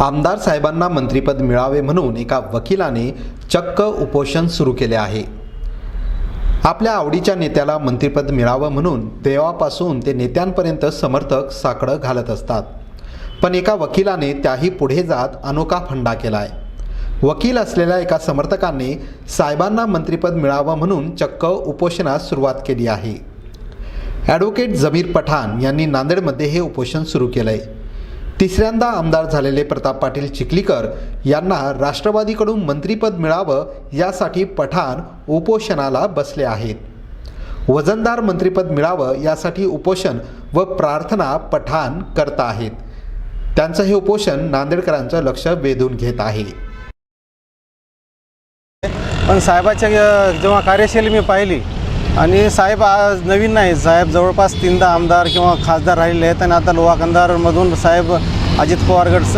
आमदार साहेबांना मंत्रिपद मिळावे म्हणून एका वकिलाने चक्क उपोषण सुरू केले आहे. आपल्या आवडीच्या नेत्याला मंत्रिपद मिळावं म्हणून देवापासून ते नेत्यांपर्यंत समर्थक साकडं घालत असतात. पण एका वकिलाने त्याही पुढे जात अनोखा फंडा केलाय. वकील असलेल्या एका समर्थकाने साहेबांना मंत्रिपद मिळावं म्हणून चक्क उपोषणास सुरुवात केली आहे. ॲडव्होकेट जमीर पठाण यांनी नांदेडमध्ये हे उपोषण सुरू केलं आहे तिसऱ्यांदा आमदार झालेले प्रताप पाटील चिखलीकर यांना राष्ट्रवादीकडून मंत्रिपद मिळावं यासाठी पठाण उपोषणाला बसले आहेत. वजनदार मंत्रिपद मिळावं यासाठी उपोषण व प्रार्थना पठाण करत आहेत. त्यांचं हे उपोषण नांदेडकरांचं लक्ष वेधून घेत आहे. पण साहेबाच्या जेव्हा कार्यशैली मी पाहिली आणि साहेब आज नवीन नाही साहेब जवळपास तीनदा आमदार किंवा खासदार राहिलेले आहेत आणि आता लोहाकंदारमधून साहेब अजित पवार गट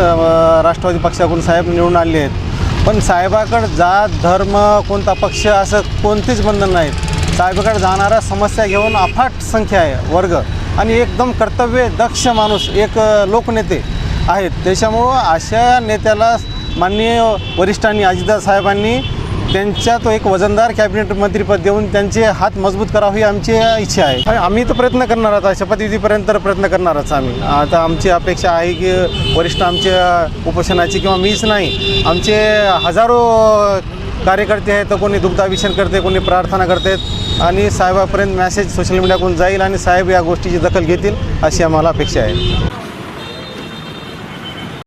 राष्ट्रवादी पक्षाकडून साहेब निवडून आले आहेत. पण साहेबाकडं जात धर्म कोणता पक्ष असं कोणतेच बंधन नाहीत. साहेबाकडे जाणारा समस्या घेऊन अफाट संख्या आहे वर्ग. आणि एकदम कर्तव्य दक्ष माणूस एक लोकनेते आहेत. त्याच्यामुळं अशा नेत्याला माननीय वरिष्ठांनी अजितदादा साहेबांनी त्यांच्या तो एक वजनदार कॅबिनेट मंत्रीपद देऊन त्यांचे हात मजबूत करावं ही आमची इच्छा आहे. आणि आम्ही तर प्रयत्न करणार आहोत. शपथविधीपर्यंत तर प्रयत्न करणारच आम्ही. आता आमची अपेक्षा आहे की वरिष्ठ आमच्या उपोषणाची किंवा मीच नाही आमचे हजारो कार्यकर्ते आहेत तर कोणी दुग्धाभिषेक करते कोणी प्रार्थना करतात आणि साहेबापर्यंत मॅसेज सोशल मीडियाकडून जाईल आणि साहेब या गोष्टीची दखल घेतील अशी आम्हाला अपेक्षा आहे.